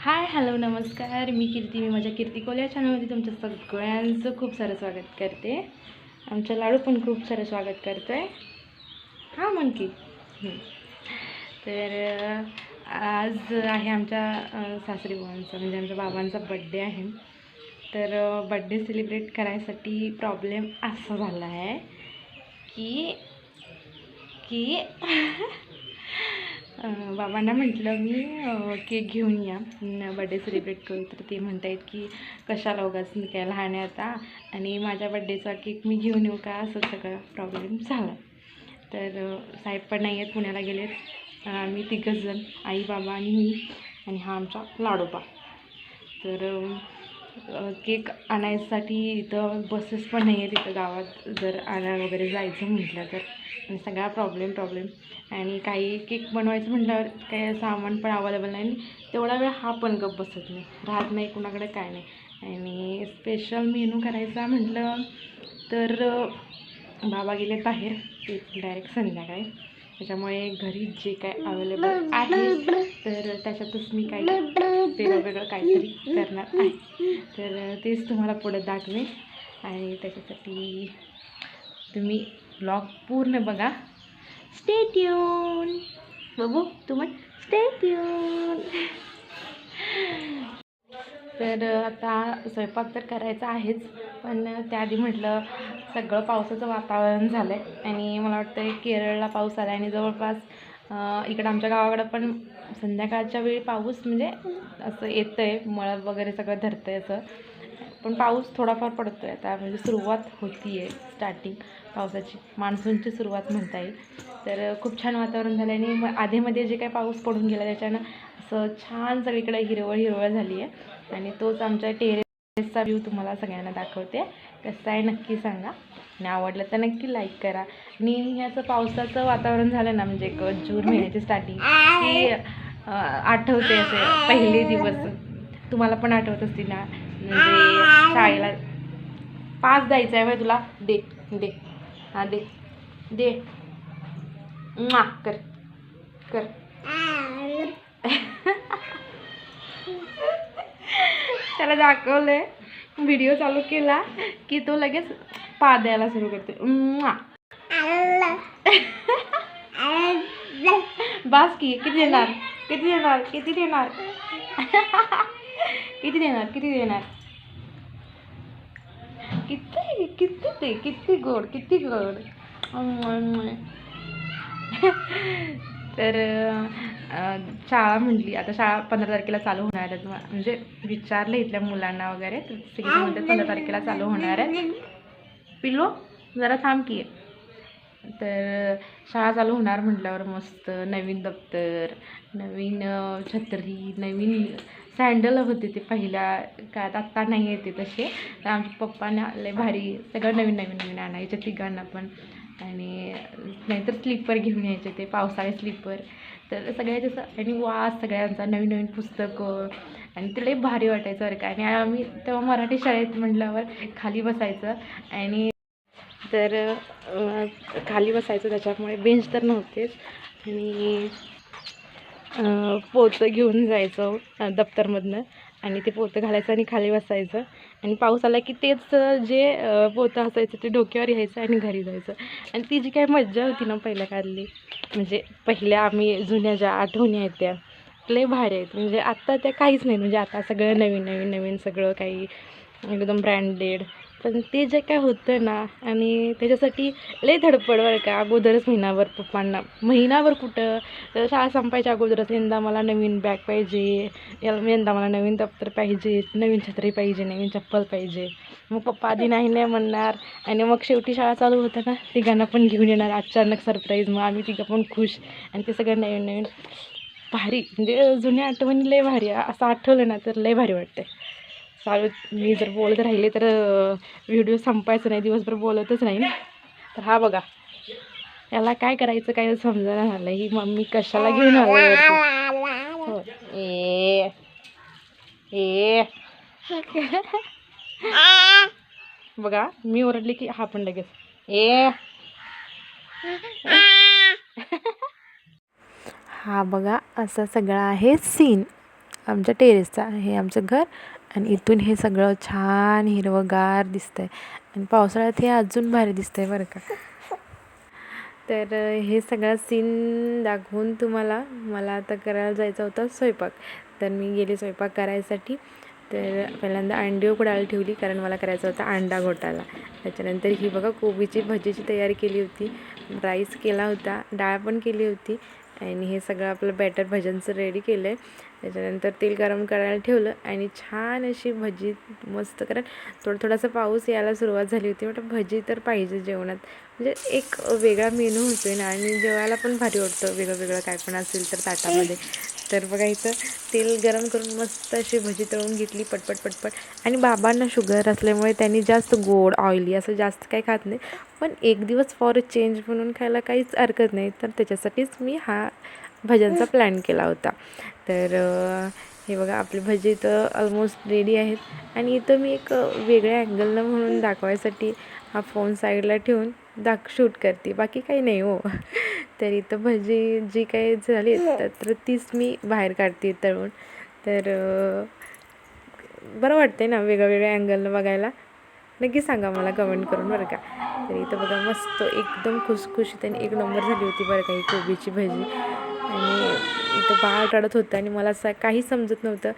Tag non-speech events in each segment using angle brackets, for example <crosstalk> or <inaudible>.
Hi hello नमस्कार. मी कीर्ती मी माझ्या कीर्ती कोल्या चॅनलमध्ये तुमच्या सगळ्यांचं खूप सारं स्वागत करते. आमच्या लाडू पण खूप सारं स्वागत करतो आहे हां म्हण की. तर आज आहे आमच्या सासरी बुवांचा म्हणजे आमच्या बाबांचा बड्डे आहे. तर बड्डे सेलिब्रेट करायसाठी प्रॉब्लेम असा झाला आहे की की बाबांना म्हटलं मी केक घेऊन या. बड्डे सेलिब्रेट करू तर ते म्हणतायत की कशाला उगाच मी काय लहान आहे आता? आणि माझ्या बड्डेचा केक मी घेऊन येऊ का? असं सगळं प्रॉब्लेम झाला. तर साहेब पण नाही आहेत पुण्याला गेलेत. आम्ही तिघंच जण आई बाबा आणि मी. आणि हा आमचा लाडोबा. तर केक आणायसाठी इथं बसेस पण नाही आहेत इथं गावात. जर आणायला वगैरे जायचं म्हटलं तर. आणि सगळा प्रॉब्लेम प्रॉब्लेम आणि काही केक बनवायचं म्हटल्यावर काही सामान पण अवेलेबल नाही. आणि तेवढा वेळ हा पण गप बसत नाही. राहत नाही कुणाकडे काय नाही. आणि स्पेशल मेनू करायचा म्हटलं तर बाबा गेले बाहेर. ते डायरेक्ट संध्याकाळी. त्याच्यामुळे घरी जे काय अवेलेबल आहे तर त्याच्यातच मी काही वेगळं वेगळं काहीतरी करणार आहे. तर तेच तुम्हाला पुढे दाखवेन आणि त्याच्यासाठी तुम्ही ब्लॉग पूर्ण बघा. स्टेट ट्यून बघू तुम्ही? स्टेट ट्यून तर आता स्वयंपाक तर करायचा आहेच पण त्याआधी म्हटलं सगळं पावसाचं वातावरण झालं आहे आणि मला वाटतं केरळला पाऊस आला आणि जवळपास इकडं आमच्या गावाकडं पण संध्याकाळच्या वेळी पाऊस म्हणजे असं येतं आहे मळब वगैरे सगळं धरतं आहे असं. पण पाऊस थोडाफार पडतो आहे आता म्हणजे सुरुवात होती आहे स्टार्टिंग पावसाची. मान्सूनची सुरुवात म्हणता येईल. तर खूप छान वातावरण झालं आणि मग आधीमध्ये जे काही पाऊस पडून गेला त्याच्यानं असं छान सगळीकडे हिरवळ हिरवळ झाली आहे आणि तोच आमच्या टेरे टेरेसचा व्ह्यू तुम्हाला सगळ्यांना दाखवते. कसं आहे नक्की सांगा. आणि आवडलं तर नक्की लाईक करा. आणि हे असं पावसाचं वातावरण झालं ना म्हणजे जून महिन्याची स्टार्टिंग की आठवते असे पहिले दिवस. तुम्हाला पण आठवत असतील ना म्हणजे शाळेला पाच द्यायचं आहे तुला? दे दे. हां दे. दे. म्वा, कर. कर. <laughs> त्याला दाखवलंय. व्हिडिओ चालू केला की तो लगेच पा द्यायला सुरू करते <laughs> बास की किती देणार? किती देणार? किती देणार? <laughs> किती देणार? किती देणार? किती किती ते किती गोड किती गोड. <laughs> तर शाळा म्हटली. आता शाळा पंधरा तारखेला चालू होणार आहेत म्हणजे विचारलं इथल्या मुलांना वगैरे. तर सगळे म्हणतात पंधरा तारखेला चालू होणार आहे. पिलो जरा थांब की. तर शाळा चालू होणार म्हटल्यावर मस्त नवीन दप्तर नवीन छत्री नवीन सँडल होते ते पहिल्या काळात. आत्ता नाही येते तसे. तर आमच्या पप्पाने आले भारी सगळं नवीन नवीन नवीन आणायचे तिघांना पण. आणि नाहीतर स्लीपर घेऊन यायचे ते. पावसाळे स्लीपर. तर सगळ्याचे असं आणि वास सगळ्यांचा नवीन नवीन पुस्तकं आणि ते लय भारी वाटायचं बरं का. आणि आम्ही तेव्हा मराठी शाळेत म्हटल्यावर खाली बसायचं आणि तर खाली बसायचं त्याच्यामुळे बेंच तर नव्हतेच. आणि पोतं घेऊन जायचं दप्तरमधनं आणि ते पोतं घालायचं आणि खाली बसायचं. आणि पाऊस आला की तेच जे पोतं असायचं ते डोक्यावर यायचं आणि घरी जायचं. आणि ती जी काय मज्जा होती ना पहिल्या काढली म्हणजे पहिल्या आम्ही जुन्या ज्या आठवणी आहेत त्या लय भारी आहेत. म्हणजे आत्ता त्या काहीच नाही. म्हणजे आता सगळं नवीन नवीन नवीन सगळं काही एकदम ब्रँडेड पण ते जे काय होतं ना आणि त्याच्यासाठी लय धडपड बरं का. अगोदरच महिनाभर पप्पांना महिनाभर कुठं? तर शाळा संपायच्या अगोदरच यंदा मला नवीन बॅग पाहिजे. यंदा मला नवीन दप्तर पाहिजे. नवीन छत्री पाहिजे नवीन चप्पल पाहिजे. मग पप्पा आधी नाही नाही म्हणणार. आणि मग शेवटी शाळा चालू होतं ना तिघांना पण घेऊन येणार. अचानक सरप्राईज मग आम्ही तिघं पण खुश. आणि ते सगळं नवीन नवीन भारी. म्हणजे जुन्या आठवणी लय भारी. असं आठवलं ना तर लय भारी वाटते चालू मी जर बोलत राहिले तर व्हिडिओ संपायचं नाही दिवसभर बोलतच नाही. तर हा बघा याला काय करायचं काय समजायला झालं ही मम्मी कशाला घेऊन आलो ए ए. बघा मी ओरडले की हा पण लगेच. ए. हा बघा असा सगळा आहे सीन आमच्या टेरेसचा हे आमचं घर. आणि इथून हे सगळं छान हिरवंगार दिसतंय. आणि पावसाळ्यात हे अजून भारी दिसतंय बरं का. तर हे सगळा सीन दाखवून तुम्हाला मला आता करायला जायचा होता स्वयंपाक. तर मी गेले स्वयंपाक करायसाठी. तर पहिल्यांदा अंडी उकडायला ठेवली कारण मला करायचा होता अंडा घोटाला त्याच्यानंतर ही बघा कोबीची भजीची तयारी केली होती. राईस केला होता डाळ पण केली होती. आणि हे सगळं आपलं बॅटर भज्यांचं रेडी केलं आहे त्याच्यानंतर तेल गरम करायला ठेवलं आणि छान अशी भजी मस्त कारण थोडं थोडासा पाऊस यायला सुरुवात झाली होती म्हटलं भजी तर पाहिजे जेवणात. म्हणजे एक वेगळा मेनू होतोय ना आणि जेवायला पण भारी वाटतं वेगळं वेगळं काय पण असेल तर ताटामध्ये. तर बघा इथं तेल गरम करून मस्त अशी भजी तळून घेतली पटपट पटपट. आणि बाबांना शुगर असल्यामुळे त्यांनी जास्त गोड ऑइली असं जास्त काही खात नाही. पण एक दिवस फॉर चेंज म्हणून खायला काहीच हरकत नाही. तर त्याच्यासाठीच मी हा भज्यांचा प्लॅन केला होता. तर हे बघा आपली भजी तर ऑलमोस्ट रेडी आहेत. आणि इथं मी एक वेगळ्या अँगलनं म्हणून दाखवायसाठी हा फोन साईडला ठेवून दाख शूट करते. बाकी काही नाही हो. तर इथं भजी जी काही झाली तर तर तीच मी बाहेर काढते तळून. तर बरं वाटते ना वेगळ्या वेगळ्या अँगलनं बघायला. नक्की सांगा मला कमेंट करून बरं का. तर इथं बघा मस्त एकदम खुसखुशीत आणि एक नंबर झाली होती बरं का ही कोबीची भजी. आणि इथं बाळ रडत होतं आणि मला असं काही समजत नव्हतं.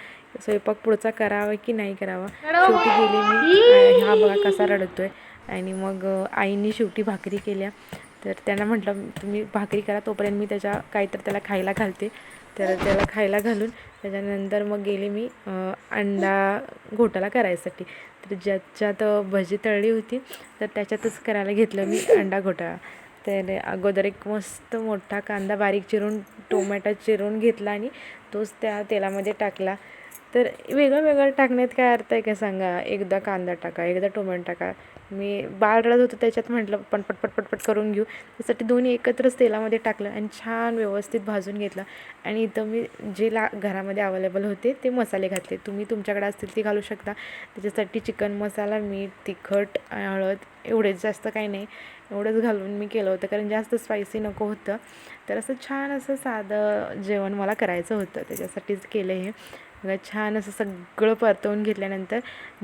स्वयंपाक पुढचा करावा की नाही करावा. शेवटी गेली मी. हा बघा कसा रडतोय. आणि मग आईनी शेवटी भाकरी केल्या. तर त्यांना म्हटलं तुम्ही भाकरी करा तोपर्यंत मी त्याच्या काहीतरी त्याला खायला घालते. तर त्याला खायला घालून त्याच्यानंतर मग गेले मी अंडा घोटाला करायसाठी. तर ज्याच्यात भजी तळली होती तर त्याच्यातच करायला घेतलं मी अंडा घोटाळा. तर अगोदर एक मस्त मोठा कांदा बारीक चिरून टोमॅटो चिरून घेतला आणि तोच त्या तेलामध्ये टाकला. तर वेगळं वेगळं टाकण्यात काय अर्थ आहे का सांगा? एकदा कांदा टाका एकदा टोमॅटो टाका. मी बाळ रडत होतं त्याच्यात म्हटलं पण पटपट पटपट करून घेऊ. त्यासाठी दोन्ही एकत्रच तेलामध्ये टाकलं आणि छान व्यवस्थित भाजून घेतलं. आणि इथं मी जे ला घरामध्ये अवेलेबल होते ते मसाले घातले. तुम्ही तुमच्याकडे असतील ते घालू शकता. त्याच्यासाठी चिकन मसाला मीठ तिखट हळद एवढेच जास्त काही नाही. एवढंच घालून मी केलं होतं कारण जास्त स्पायसी नको होतं. तर असं छान असं साधं जेवण मला करायचं होतं त्याच्यासाठीच केलं हे. बघा छान असं सगळं परतवून घेतल्यानंतर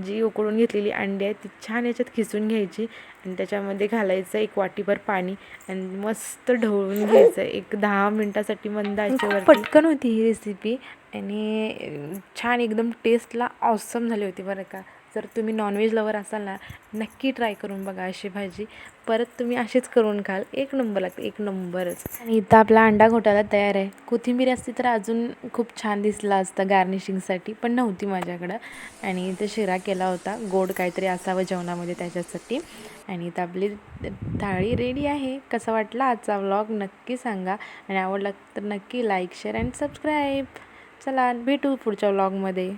जी उकळून घेतलेली अंडी आहेत ती छान याच्यात खिसून घ्यायची आणि त्याच्यामध्ये घालायचं एक वाटीभर पाणी आणि मस्त ढवळून घ्यायचं. एक दहा मिनटासाठी मंद आचेवर पटकन होती ही रेसिपी आणि छान एकदम टेस्टला ऑसम झाली होती बरं का. जर तुम्ही नॉनव्हेज लवर असाल ना नक्की ट्राय करून बघा अशी भाजी. परत तुम्ही अशीच करून खाल. एक नंबर लागते एक नंबरच आणि इथं आपला अंडा घोटाला तयार आहे. कोथिंबीर असती तर अजून खूप छान दिसला असतं गार्निशिंगसाठी पण नव्हती माझ्याकडं. आणि इथं शिरा केला होता गोड काहीतरी असावं जेवणामध्ये त्याच्यासाठी. आणि इथं आपली थाळी रेडी आहे. कसा वाटला आजचा व्लॉग नक्की सांगा. आणि आवडला तर नक्की लाईक शेअर अँड सबस्क्राईब चला भेटू पुढच्या व्लॉगमध्ये